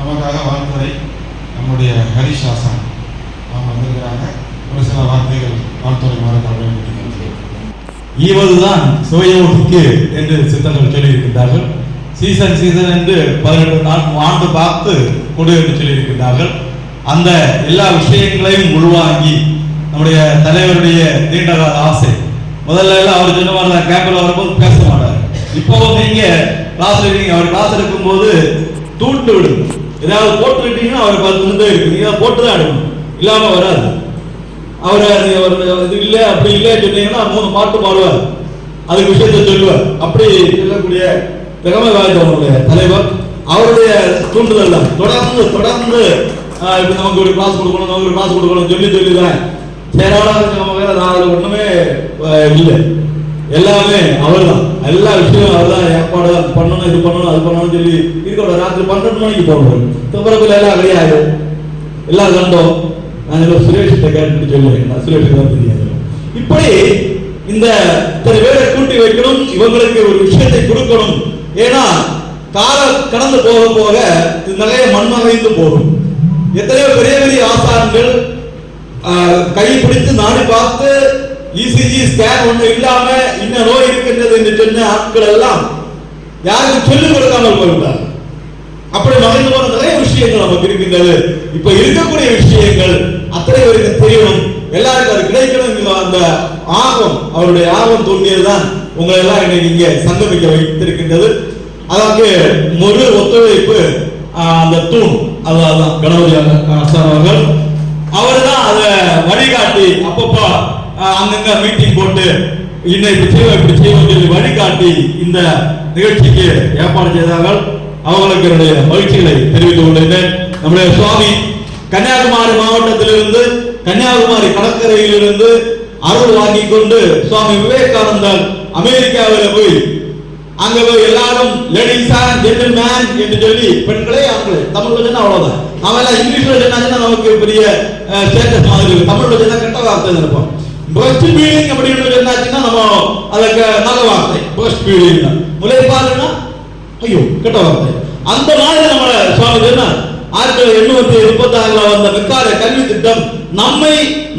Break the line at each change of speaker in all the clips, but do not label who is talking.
நமக்காக வாழ்த்துறை நம்முடைய ஹரிஷ் ஆசான் அவங்க வந்திருக்கிறாங்க. ஒரு சில வார்த்தைகள் வாழ்த்துறை மாறுதல் வேண்டியிருக்கிறது
ஈவதுதான் சுவையோட்டுக்கு என்று சித்தர்கள் சொல்லியிருக்கின்றார்கள். சீசன் சீசன் என்று பதினெட்டு நாள் ஆண்டு பார்த்து கொடு என்று சொல்லியிருக்கின்றார்கள். அந்த எல்லா விஷயங்களையும் உள்வாங்கி நம்முடைய தலைவருடைய நீண்டகால ஆசை. முதல்ல எல்லாம் அவர் சொன்ன மாதிரி தான் கேம்பில் வரும்போது பேச மாட்டார். இப்போ நீங்க கிளாஸ் இருக்கீங்க அவர் கிளாஸ் எடுக்கும்போது தூண்டு விடுங்க. ஏதாவது போட்டு விட்டீங்கன்னா அவர் பத்து நிமிடம் இருக்கு ஏதாவது போட்டு தான் எடுக்கணும். இல்லாமல் வராது. அவர் அவர் இது இல்லை அப்படி இல்லை சொன்னீங்கன்னா மூணு பாட்டு பாடுவார். அதுக்கு விஷயத்தை சொல்லுவார். அப்படி சொல்லக்கூடிய திறமை வாய்ந்தவங்களுடைய தலைவர். அவருடைய தூண்டுதல் தான். தொடர்ந்து தொடர்ந்து இப்போ நமக்கு ஒரு கிளாஸ் கொடுக்கணும் நமக்கு ஒரு கிளாஸ் கொடுக்கணும் சொல்லி சொல்லி தான். சேராளர் நம்ம வேற நான் அதில் ஒன்றுமே இல்லை. எல்லாமே அவர்தான். எல்லா விஷயமும் அவர் தான் ஏற்பாடு பண்ணணும் இது பண்ணணும் அது பண்ணணும்னு சொல்லி இருக்கோட ராத்திரி பன்னெண்டு மணிக்கு போகணும் துப்புரப்புல எல்லாம் கிடையாது எல்லாம் கண்டோம். நான் இதில் சுரேஷ்கிட்ட கேட்டு சொல்லுவேன். நான் சுரேஷுக்கு தான் தெரியாது. இப்படி இந்த இத்தனை பேரை கூட்டி வைக்கணும் இவங்களுக்கு ஒரு விஷயத்தை கொடுக்கணும். ஏன்னா காலம் கடந்து போக போக நிறைய மண்மறைந்து போகும். எத்தனையோ பெரிய பெரிய ஆசாரங்கள் கை பிடித்து நாடு பார்த்து இசிஜி ஸ்கேன் ஒண்ணு இல்லாம இன்ன நோய் இருக்கின்றது என்று சொன்ன ஆட்கள் எல்லாம் யாருக்கும் சொல்லிக் கொடுக்காமல் போயிருந்தார் அப்படி மறைந்து போன நிறைய விஷயங்கள் நமக்கு இருக்கின்றது. இப்ப இருக்கக்கூடிய விஷயங்கள் அத்தனை பேருக்கு தெரியணும் எல்லாருக்கும் அது கிடைக்கணும் அந்த ஆர்வம் அவருடைய ஆர்வம் தோன்றியதுதான் உங்களை எல்லாம் இன்னைக்கு இங்க சங்கமிக்க வைத்திருக்கின்றது. அதற்கு முழு ஒத்துழைப்பு அந்த தூண் அதான் கணபதி சார் அவர்கள். அவர் தான் அதை வழிகாட்டி அப்பப்போ அங்கங்க மீட்டிங் போட்டு இன்னும் இப்படி செய்வோம் இப்படி செய்வோம் சொல்லி வழிகாட்டி இந்த நிகழ்ச்சிக்கு ஏற்பாடு செய்தார்கள். அவங்களுக்கு என்னுடைய மகிழ்ச்சிகளை தெரிவித்துக் கொண்டிருந்தேன் நம்முடைய சுவாமி கன்னியாகுமரி மாவட்டத்திலிருந்து கன்னியாகுமரி கடற்கரையிலிருந்து அருள் வாங்கி கொண்டு சுவாமி விவேகானந்தர் அமெரிக்காவில் போய் அங்க போய் எல்லாரும் லேடிஸா ஜென்டில்மேன் என்று சொல்லி பெண்களே ஆண்களே தமிழ்ல சொன்னா அவ்வளவுதான். அவன் எல்லாம் இங்கிலீஷ்ல சொன்னாங்கன்னா நமக்கு பெரிய ஸ்டேட்டஸ் மாதிரி இருக்கு தமிழ்ல சொன்னா கெட்ட வார்த்தை இருப்போம். பிரஸ்ட் ஃபீடிங் அப்படின்னு என்னாச்சுன்னா நம்ம அதுக்கு நல்ல வார்த்தை. பிரஸ்ட் ஃபீடிங் முளைப்பாருன்னா ஐயோ கெட்ட வார்த்தை. அந்த மாதிரி நம்ம சுவாமி என்ன? ஆயிரத்தி தொள்ளாயிரத்தி எண்ணூத்தி முப்பத்தி ஆறுல வந்த விக்கார கல்வி திட்டம் நம்மை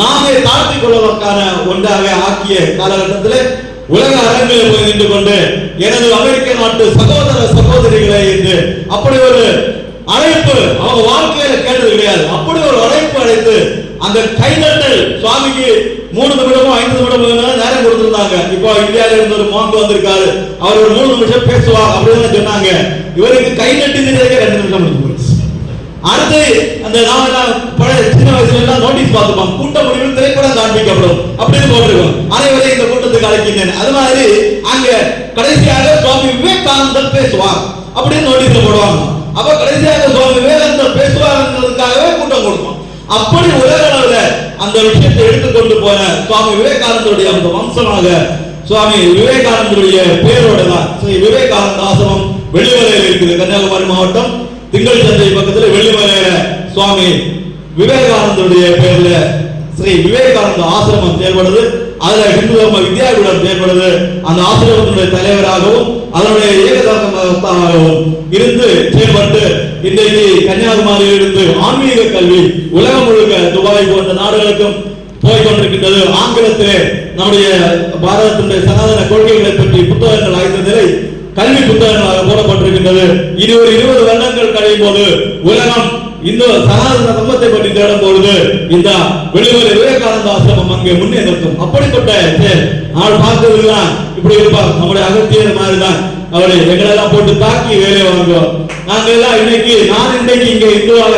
நாமே தாழ்த்திக் கொள்வதற்கான ஒன்றாக ஆக்கிய காலகட்டத்தில் உலக அரங்கில் போய் நின்று கொண்டு எனது அமெரிக்க நாட்டு சகோதர சகோதரிகளே என்று அப்படி ஒரு அழைப்பு அவங்க வாழ்க்கையில கேட்டது கிடையாது. அப்படி ஒரு அழைப்பு அழைத்து அந்த கைதட்டல் சுவாமிக்கு மூணு நிமிடமோ ஐந்து நிமிடமோ நேரம் கொடுத்திருந்தாங்க. இப்போ இந்தியாவில இருந்து ஒரு மாங்கு வந்திருக்காரு. அவர் ஒரு மூணு நிமிஷம் பேசுவார் அப்படின்னு சொன்னாங்க. இவருக்கு கை நட்டுங்கிறதுக்கே ரெண்டு நிமிஷம் முடிஞ்சு போச்சு. அடுத்து அந்த நாம பழைய சின்ன வயசுல எல்லாம் நோட்டீஸ் பார்த்துப்போம். கூட்ட முடிவில் திரைப்படம் காண்பிக்கப்படும். அப்படின்னு போட்டிருக்கோம். அனைவரையும் இந்த கூட்டத்துக்கு அழைக்கின்றேன். அது மாதிரி அங்க கடைசியாக சுவாமி விவேகானந்தர் பேசுவார் அப்படின்னு நோட்டீஸ் போடுவாங்க. அப்ப கடைசியாக சுவாமி விவேகானந்தர் பேசுவார்ன்றதுக்காகவே கூட்டம் கொடுப்போம். அப்படி உலக அளவுல அந்த விஷயத்தை எடுத்துக்கொண்டு போன சுவாமி விவேகானந்தருடைய அந்த வம்சமாக சுவாமி விவேகானந்தருடைய பேரோட தான். ஸ்ரீ விவேகானந்த ஆசிரமம் வெளிவரையில் இருக்குது. கன்னியாகுமரி மாவட்டம் திங்கள் சந்தை பக்கத்துல வெள்ளிமலையில சுவாமி விவேகானந்தருடைய பேர்ல ஸ்ரீ விவேகானந்த ஆசிரமம் செயல்படுது. அதுல இந்து தர்ம வித்யாபீடம் செயல்படுது அந்த ஆசிரமத்தினுடைய தலைவராகவும் அதனுடைய ஏகதாசமாகவும் இருந்து செயல்பட்டு இன்றைக்கு கன்னியாகுமரியில் இருந்து ஆன்மீக கல்வி உலகம் முழுக்க துபாய் போன்ற நாடுகளுக்கும் போய் கொண்டிருக்கின்றது ஆங்கிலத்திலே நம்முடைய பாரதத்தினுடைய சனாதன கொள்கைகளை பற்றி புத்தகங்கள் ஆய்ந்த நிலை கல்வி புத்தகங்களாக போடப்பட்டிருக்கின்றது. இனி ஒரு இருபது வருடங்கள் கழியும் போது உலகம் இந்த சனாதன தர்மத்தை பற்றி தேடும் பொழுது இந்த வெளிவர விவேகானந்த ஆசிரமம் அங்கே முன்னே நிற்கும். அப்படிப்பட்ட செயல். நாள் பார்க்கிறதுதான் இப்படி இருப்பார். நம்முடைய அகத்தியர் மாதிரி தான் அவரை எங்களெல்லாம் போட்டு தாக்கி வேலை வாங்குவோம் நாங்க எல்லாம் இன்னைக்கு நான் இன்னைக்கு இங்க இந்துவாக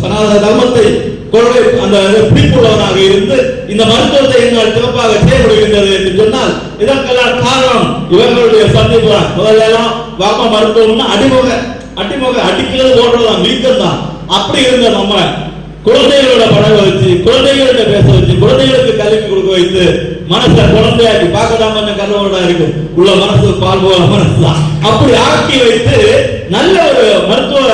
சனாதன தர்மத்தை கொள்கை அந்த பிடிப்புள்ளவனாக இருந்து இந்த மருத்துவத்தை என்னால் சிறப்பாக செய்ய முடிகின்றது என்று சொன்னால் இதற்கெல்லாம் காரணம் இவர்களுடைய சந்திப்பு தான் முதல்ல எல்லாம் வாக்க மருத்துவம்னா அடிமுக அடிமுக அடிக்கிறது ஓடுறதுதான் வீக்கம் தான் அப்படி இருந்த நம்ம குழந்தைகளோட பழக வச்சு குழந்தைகளோட பேச வச்சு குழந்தைகளுக்கு கல்வி கொடுக்க வைத்து மனசை குழந்தையாக்கி பார்க்கலாம் கொஞ்சம் கருவோட இருக்கும் உள்ள மனசு பால் போல மனசு தான் அப்படி ஆக்கி வைத்து நல்ல ஒரு மருத்துவ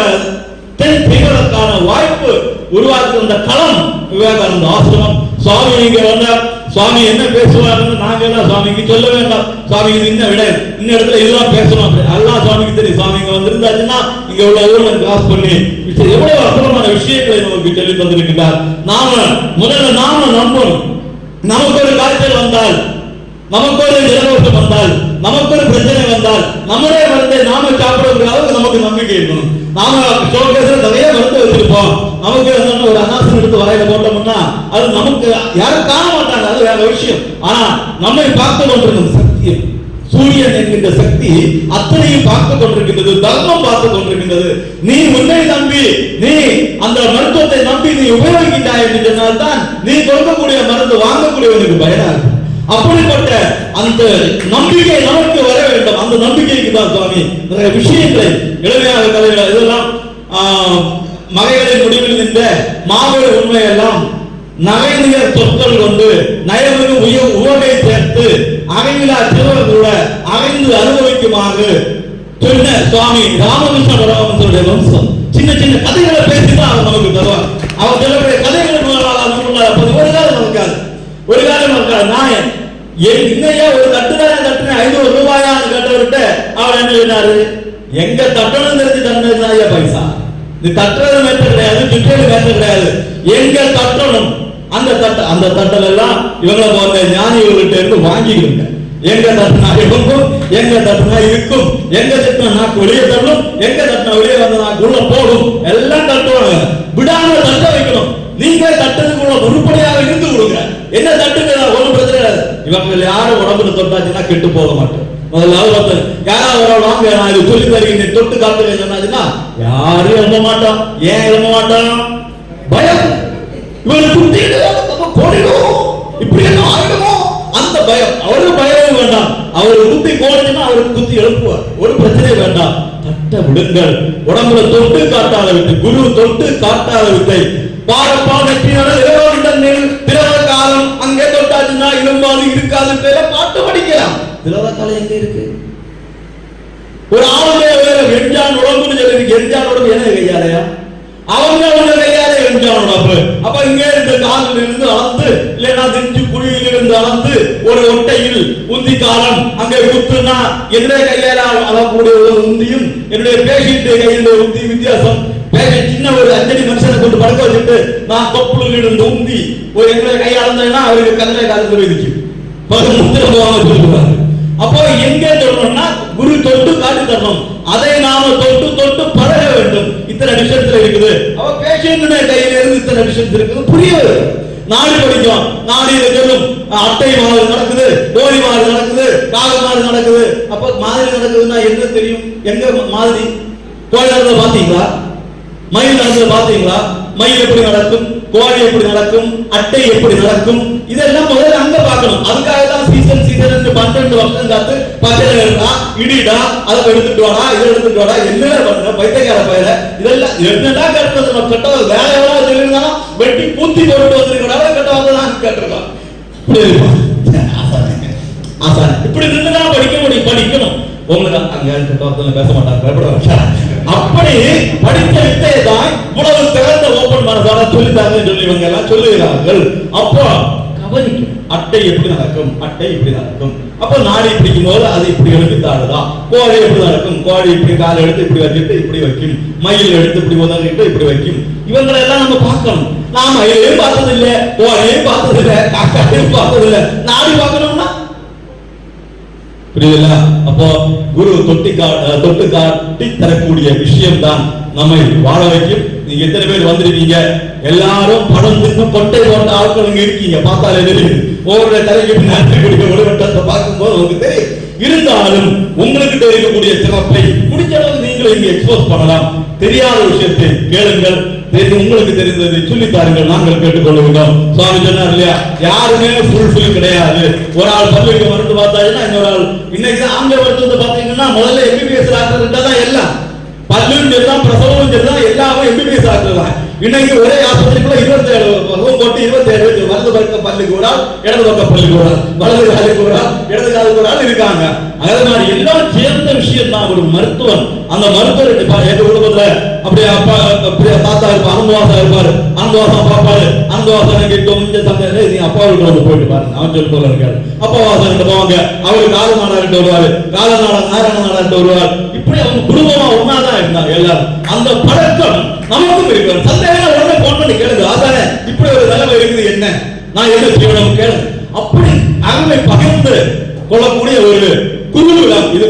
தென் செய்வதற்கான வாய்ப்பு உருவாக்குகின்ற களம் விவேகானந்த ஆசிரமம். சுவாமி இங்க வந்த சுவாமி என்ன பேசுவாருன்னு நாங்க எல்லாம் சுவாமிக்கு சொல்ல வேண்டாம். சுவாமி இது இன்ன விட. இந்த இடத்துல இதெல்லாம் பேசணும் அப்படி. எல்லாம் சுவாமிக்கு தெரியும். சுவாமி இங்க வந்திருந்தாச்சுன்னா இங்க உள்ள ஊர்ல கிராஸ் பண்ணி இது எவ்வளவு அற்புதமான விஷயங்களை நமக்கு சொல்லி தந்திருக்கிறார் நாம முதல்ல நாம நம்பணும். நமக்கு ஒரு காய்ச்சல் வந்தால் நமக்கு ஒரு ஜலதோஷம் வந்தால் நமக்கு ஒரு பிரச்சனை வந்தால் நம்மளே வந்து நாம சாப்பிடுறதுக்காக அளவுக்கு நமக்கு நம்பிக்கை இருக்கணும். நாம ஷோகேஸ்ல நிறைய மருந்து வச்சிருப்போம். நமக்கு வந்து ஒரு அனாசம் எடுத்து வரையில போட்டோம்னா அது நமக்கு யாரும் காண மாட்டாங்க. அது வேற விஷயம். ஆனா நம்மை பார்த்து கொண்டிருக்கும் சத்தியம் சூரியன் என்கின்ற சக்தி அத்தனையும் பார்த்து கொண்டிருக்கின்றது தர்மம் பார்த்து கொண்டிருக்கின்றது. நீ உன்னை நம்பி நீ அந்த மருத்துவத்தை நம்பி நீ உபயோகிக்கின்றாய் என்று சொன்னால்தான் நீ கொடுக்கக்கூடிய மருந்து வாங்கக்கூடியவனுக்கு பயனா அப்படிப்பட்ட அந்த நம்பிக்கை நமக்கு வர வேண்டும். அந்த நம்பிக்கைக்கு தான் சுவாமி நிறைய விஷயங்களை எளிமையாக கதைகள் இதெல்லாம் மகைகளின் முடிவில் நின்ற மாபெரு உண்மையெல்லாம் நகைநிகர் சொற்கள் கொண்டு நயமிகு உய உவகை சேர்த்து அகைவிலா சிறுவர் கூட அகைந்து அனுபவிக்குமாறு சொன்ன சுவாமி ராமகிருஷ்ண பரமஹம்சருடைய வம்சம். சின்ன சின்ன கதைகளை பேசிதான் அவர் நமக்கு தருவார். அவர் சொல்லக்கூடிய கதைகள் மூலமாக நமக்குள்ள ஒரு காலம் இருக்காது ஒரு காலம் இருக்காது நாயன் என் இன்னையா ஒரு தட்டுதானே தட்டுன ஐநூறு ரூபாயா கேட்டவர்கிட்ட அவர் என்ன சொன்னாரு? எங்க தட்டணும் தெரிஞ்சு தந்தது ஐயா பைசா. இது தட்டுறது மேட்டர் கிடையாது சுற்றது மேட்டர் கிடையாது. எங்க தட்டணும்? அந்த தட்ட அந்த தட்டல் எல்லாம் இவங்களை போன்ற ஞானிகள்கிட்ட இருந்து வாங்கிக்கிடுங்க எங்க தட்டினா இவங்கும் எங்க தட்டினா இருக்கும் எங்க தட்டினா நாக்கு வெளியே தள்ளும் எங்க தட்டினா வெளியே வந்த நாக்கு உள்ள போகும் எல்லாம் தட்டுவாங்க. விடாம தட்ட வைக்கணும். நீங்க தட்டதுக்குள்ள உருப்படியாக இருந்து கொடுங்க. என்ன தட்டுங்க? ஒண்ணும் பிரச்சனை கிடையாது. இவங்க யாரும் உடம்புல தொட்டாச்சுன்னா கெட்டு போக மாட்டோம். முதல்ல அவர் யாராவது ஒரு வாங்க? நான் இது சொல்லி தருகிறேன். நீ தொட்டு காட்டுங்க சொன்னாச்சுன்னா யாரும் எழுத மாட்டோம் ஏன் எழுத மாட்டோம் பயம். இவங்க குத்திட்டு நம்ம இப்படி என்ன ஆகிடுமோ அந்த பயம். அவருக்கு பயமே வேண்டாம். அவர் குத்தி போடுச்சுன்னா அவருக்கு குத்தி எழுப்புவார். ஒரு பிரச்சனை வேண்டாம். தட்ட விடுங்கள். உடம்புல தொட்டு காட்டாத விட்டு குரு தொட்டு காட்டாத வித்தை பாரப்பா நெற்றியோட அங்கே தொட்டாச்சுன்னா இளம்பாது இருக்காது பேர பாட்டு படிக்கலாம். திரவ காலம் எங்க இருக்கு? ஒரு ஆளுடைய வேற எஞ்சான் உடம்புன்னு சொல்லி எஞ்சான் உடம்பு என்ன கையாலையா? அவங்க அவங்க கையால எஞ்சான் உடம்பு? அப்ப இங்க இருந்து காலில் இருந்து அளந்து இல்லைன்னா நெஞ்சு குழியில் இருந்து அளந்து ஒரு ஒட்டையில் உந்தி காலம் அங்கே குத்துனா என்னுடைய கையால அளக்கூடிய ஒரு உந்தியும் என்னுடைய பேஷண்ட் கையில் உந்தி வித்தியாசம் சின்ன ஒரு அஞ்சலி மனுஷனை கொண்டு படுக்க வச்சுட்டு நான் தொப்புளில் இருந்து உந்தி ஒரு எங்களை கையால அவருக்கு கல்லை காலத்தில் விதிக்கும் முத்திர போகாம சொல்லுவாங்க அப்போ எங்க தொடணும்னா குரு தொட்டு காட்டி தரணும். அதை நாம தொட்டு தொட்டு பழக வேண்டும். இத்தனை விஷயத்துல இருக்குது. அவ பேஷண்ட் கையில இருந்து இத்தனை விஷயத்துல இருக்குது. புரியாது நாடு படிக்கும். நாடு இதை சொல்லும் அட்டை மாறு நடக்குது கோழி மாறு நடக்குது காக மாறு நடக்குது. அப்ப மாதிரி நடக்குதுன்னா என்ன தெரியும்? எங்க மாதிரி கோழி நடந்ததை பாத்தீங்களா மயில் நடந்தது பாத்தீங்களா மயில் எப்படி நடக்கும்? கோழி எப்படி நடக்கும்? அட்டை எப்படி நடக்கும்? இதெல்லாம் முதல்ல அங்க பார்க்கணும். அதுக்காக தான் சீசன் சீசன் பன்னெண்டு வருஷம் காத்து பச்சை எடுடா இடிடா அதை எடுத்துட்டு வாடா இதை எடுத்துட்டு வாடா என்ன பண்ற பைத்தியக்கார பயிர இதெல்லாம் என்னடா கட்டுறது? நம்ம கட்ட வேலை எவ்வளவு சொல்லியிருந்தாலும் வெட்டி பூத்தி போட்டு வந்திருக்கா கட்ட வந்ததான் கேட்டிருக்கோம் இப்படி இப்படி நின்றுதான் படிக்க முடியும். படிக்கணும். உங்களுக்கு அங்க கட்ட வந்து பேச மாட்டாங்க. பயப்பட அப்படி படித்த வித்தை மனசால சொல்லித்தாங்கன்னு சொல்லி இவங்க எல்லாம் சொல்லுகிறார்கள். அப்போ கவனிக்கும் அட்டை எப்படி நடக்கும்? அட்டை இப்படி நடக்கும். அப்ப நாடி பிடிக்கும் போது அது இப்படி எடுத்து தாடுதான் கோழி எப்படி நடக்கும்? கோழி இப்படி காலை எடுத்து இப்படி வச்சுட்டு இப்படி வைக்கும். மயில் எடுத்து இப்படி உதறிட்டு இப்படி வைக்கும். இவங்களை எல்லாம் நம்ம பார்க்கணும். நான் மயிலையும் பார்த்தது இல்ல கோழியையும் பார்த்தது இல்ல காக்காவையும் பார்த்தது இல்ல நாடி பார்க்கணும்னா? புரியுதுல்ல? அப்போ குரு தொட்டி தொட்டு காட்டி தரக்கூடிய விஷயம் தான் நம்மை வாழ வைக்கும். நீங்க எத்தனை பேர் வந்திருக்கீங்க? எல்லாரும் படம் தின்னு கொட்டை போட்ட ஆட்கள் இங்க இருக்கீங்க. பார்த்தாலே தெரியும் ஒவ்வொரு தலைக்கு பின்னாடி குடிக்க ஒளிவட்டத்தை பார்க்கும்போது உங்களுக்கு தெரியும். இருந்தாலும் உங்களுக்கு இருக்கக்கூடிய சிறப்பை முடிஞ்ச அளவு நீங்களும் இங்க எக்ஸ்போஸ் பண்ணலாம். தெரியாத விஷயத்தை கேளுங்கள். தெரிந்து உங்களுக்கு தெரிந்ததை சொல்லி தாருங்கள். நாங்கள் கேட்டுக்கொள்ளுகிறோம். சுவாமி சொன்னார் இல்லையா? யாருமே ஃபுல்ஃபில் கிடையாது. ஒரு ஆள் பல்லுக்கு மருந்து பார்த்தாச்சுன்னா இன்னொரு ஆள். இன்னைக்கு தான் ஆங்கில மருத்துவத்தை பார்த்தீங்கன்னா முதல்ல எம்பிபிஎஸ் டாக்டர் தான் எல்லாம் பல்லும் சரிதான் பிரசவமும் எல்லாமே எம்பிபிஎஸ் டாக்டர் இன்னைக்கு ஒரே ஆஸ்பத்திரிக்குள்ள இருபத்தி ஏழு ரூம் போட்டு இருபத்தி ஏழு வலது பக்க பல்லுக்கு ஒரு இடது பக்க பல்லுக்கு வலது காலுக்கு ஒரு இடது காலுக்கு இருக்காங்க. அதனால எல்லாம் சேர்ந்த விஷயம் தான் ஒரு மருத்துவன். அந்த மருத்துவர் எங்க குடும்பத்துல அப்படியே அப்பா அப்படியே தாத்தா இருப்பார் அனுபவாசம் இருப்பாரு அனுபவாசம் பாப்பாரு அனுபவாசம் எனக்கு கொஞ்சம் சந்தை அப்பா வீட்டுல வந்து போயிட்டு பாருங்க. அவன் சொல்லி போல இருக்காரு. அப்பா வாசம் கிட்ட போவாங்க அவரு கால வருவாரு. கால நாடா நாராயண வருவார். இப்படி அவங்க குடும்பமா ஒன்னாதான் இருந்தாங்க எல்லாரும். அந்த பழக்கம் நமக்கும் இருக்கு சந்தேகம் உடனே போன் பண்ணி கேளுங்க. ஆதாரே இப்படி ஒரு நிலைமை இருக்குது என்ன? நான் என்ன செய்யணும் கேளுங்க. அப்படி அருமை பகிர்ந்து கொள்ளக்கூடிய ஒரு குருகுலம் இது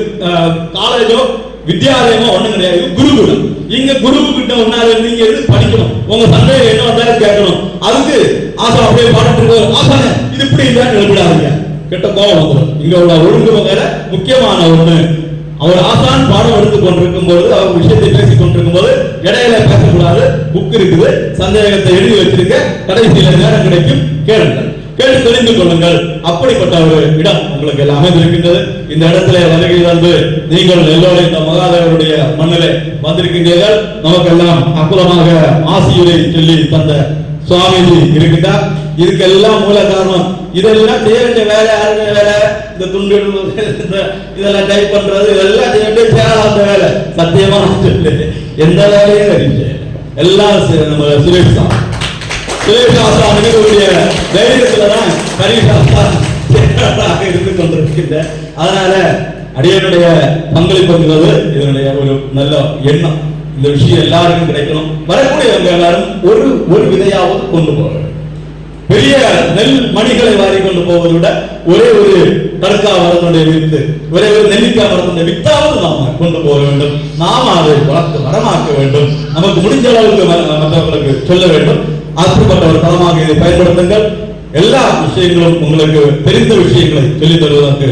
காலேஜோ வித்தியாலயமா ஒண்ணும் கிடையாது. குருகுலம். இங்க குரு கிட்ட ஒன்னால நீங்க எது படிக்கணும். உங்க சந்தேகம் என்ன வந்தாலும் கேட்கணும். அதுக்கு ஆசா அப்படியே பாடிட்டு இருக்கோம். ஆசானே இது இப்படி இல்லைன்னு எழுப்பிடாதீங்க கெட்ட கோபம் வந்துடும் இங்க உள்ள ஒழுங்கு வேற முக்கியமான ஒண்ணு. அவர் ஆசான் பாடம் எடுத்து கொண்டிருக்கும் போது அவர் விஷயத்தை பேசிக் கொண்டிருக்கும் போது இடையில பேசக்கூடாது. புக் இருக்குது. சந்தேகத்தை எழுதி வச்சிருக்க. கடைசியில நேரம் கிடைக்கும். கேளுங்கள். கேட்டு தெரிந்து கொள்ளுங்கள். அப்படிப்பட்ட ஒரு இடம் உங்களுக்கு எல்லாம் அமைந்திருக்கின்றது. இந்த இடத்துல வருகை வந்து நீங்கள் எல்லோரும் இந்த மகாதேவருடைய மண்ணிலே வந்திருக்கின்றீர்கள். நமக்கெல்லாம் அற்புதமாக ஆசியுரை சொல்லி தந்த சுவாமிஜி இருக்கின்றார். இதுக்கெல்லாம் மூல காரணம் இதெல்லாம் செய்ய வேண்டிய வேலை. யாருடைய வேலை இந்த துண்டு இதெல்லாம் டைப் பண்றது இதெல்லாம் செய்ய வேண்டிய சேராத வேலை. சத்தியமா சொல்லு எந்த வேலையும் எல்லாம் நம்ம சுரேஷ் தான். சுரேஷ் ஆசா தைரியத்துல தான் ஹரீஷ் இருந்து கொண்டிருக்கின்ற அதனால அடியனுடைய பங்களிப்புங்கிறது இதனுடைய ஒரு நல்ல எண்ணம் இந்த விஷயம் எல்லாருக்கும் கிடைக்கணும் வரக்கூடியவங்க எல்லாரும் ஒரு ஒரு விதையாவது கொண்டு போவார்கள் பெரிய நெல் மணிகளை வாரி கொண்டு போவதை விட ஒரே ஒரு தடுக்கா மரத்துடைய வித்து ஒரே ஒரு நெல்லிக்காய் மரத்தினுடைய வித்தாவது நாம கொண்டு போக வேண்டும். நாம அதை வளர்த்து வரமாக்க வேண்டும். நமக்கு முடிஞ்ச அளவுக்கு மற்றவர்களுக்கு சொல்ல வேண்டும். அப்படிப்பட்ட ஒரு தளமாக இதை பயன்படுத்துங்கள். எல்லா விஷயங்களும் உங்களுக்கு தெரிந்த விஷயங்களை சொல்லித் தருவதற்கு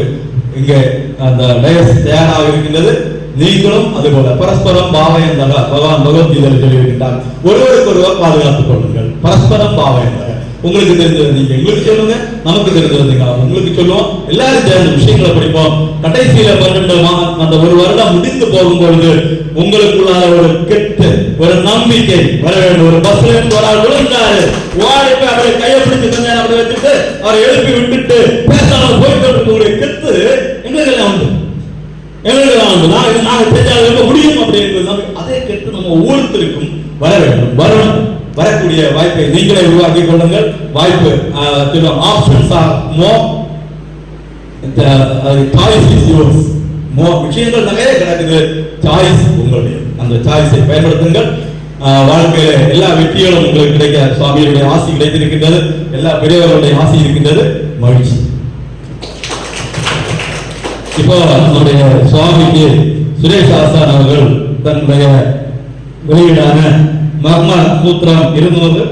இங்கே அந்த டயஸ் தயாராக இருக்கின்றது. நீங்களும் அதுபோல பரஸ்பரம் பாவயந்தக பகவான் பகவத்கீதையில் சொல்லியிருக்கின்றார். ஒருவருக்கு ஒருவர் பாதுகாத்துக் கொள்ளுங்கள். பரஸ்பரம் பாவயந்தக உங்களுக்கு தெரிஞ்சது நீங்க எங்களுக்கு சொல்லுங்க நமக்கு தெரிஞ்சது நீங்க உங்களுக்கு சொல்லுவோம். எல்லாரும் சேர்ந்த விஷயங்களை படிப்போம். கடைசியில பன்னெண்டு அந்த ஒரு வருடம் முடிந்து போகும் பொழுது உங்களுக்குள்ளார ஒரு கெட்டு ஒரு நம்பிக்கை வர வேண்டும். ஒரு பஸ்ல இருந்து ஒரு ஆள் விழுந்தாரு ஓடி போய் அவரை கையை பிடிச்சு கொஞ்ச அப்படி வச்சுட்டு அவரை எழுப்பி விட்டுட்டு பேசாம போயிட்டு இருக்கக்கூடிய கெத்து எங்களுக்கு எல்லாம் உண்டு. எங்களுக்கு எல்லாம் உண்டு. நான் இது நாங்க செஞ்சால் இருக்க முடியும் அப்படிங்கிறது அதே கெத்து நம்ம ஒவ்வொருத்தருக்கும் வர வேண்டும். வரணும் வரக்கூடிய வாய்ப்பை நீங்களே உருவாக்கி கொள்ளுங்கள். வாய்ப்பு options are more choice is yours more விஷயங்கள் நிறைய கிடக்குது. சாய்ஸ் உங்களுடைய அந்த சாய்ஸை பயன்படுத்துங்கள். வாழ்க்கையில எல்லா வெற்றிகளும் உங்களுக்கு கிடைக்க சுவாமியுடைய ஆசி கிடைத்திருக்கின்றது. எல்லா பெரியவர்களுடைய ஆசி இருக்கின்றது. மகிழ்ச்சி. இப்போ நம்முடைய சுவாமிக்கு சுரேஷ் ஆசான் அவர்கள் தன்னுடைய வெளியீடான மர்ம சூத்திரம் இருநூறு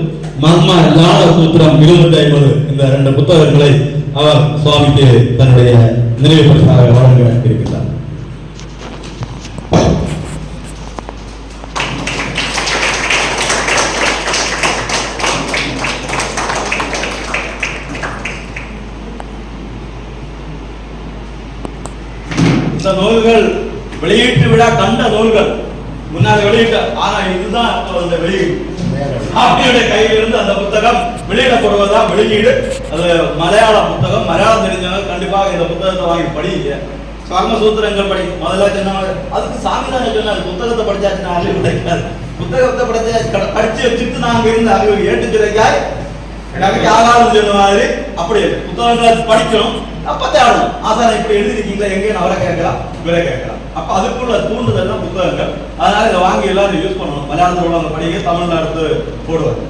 மர்ம ஞான சூத்திரம் இருநூத்தி ஐம்பது இந்த ரெண்டு புத்தகங்களை அவர் சுவாமிக்கு தன்னுடைய நினைவு பரிசாக வழங்க இருக்கின்றார். கண்ட நூல்கள். முன்னாடி வெளியிட்ட ஆனா இதுதான் அந்த வெளியீடு. சாமியுடைய கையிலிருந்து அந்த புத்தகம் வெளியிடப்படுவதா வெளியீடு. அது மலையாள புத்தகம். மலையாளம் தெரிஞ்சவங்க கண்டிப்பாக இந்த புத்தகத்தை வாங்கி படிங்க. கர்மசூத்திரங்கள் படி. முதல்ல சொன்னாங்க அதுக்கு சாமி தானே புத்தகத்தை படிச்சாச்சுன்னா அறிவு கிடைக்காது. புத்தகத்தை படிச்சு படிச்சு வச்சுட்டு நாங்க இருந்த அறிவு ஏற்று சிலைக்காய் எனக்கு ஆகாரம் சொன்ன மாதிரி அப்படி புத்தகங்களை படிக்கணும். அப்ப தேடணும் ஆசாரம் இப்படி எழுதிருக்கீங்களா எங்கேயும் அவரை கேட்கலாம். இவரை கேட்கலாம். அப்ப அதுக்குள்ள தூண்டுதல் புத்தகங்கள். அதனால இதை வாங்கி எல்லாரும் யூஸ் பண்ணணும். மலையாளத்தில் உள்ளவங்க படிக்க தமிழ்நாடு போடுவாங்க.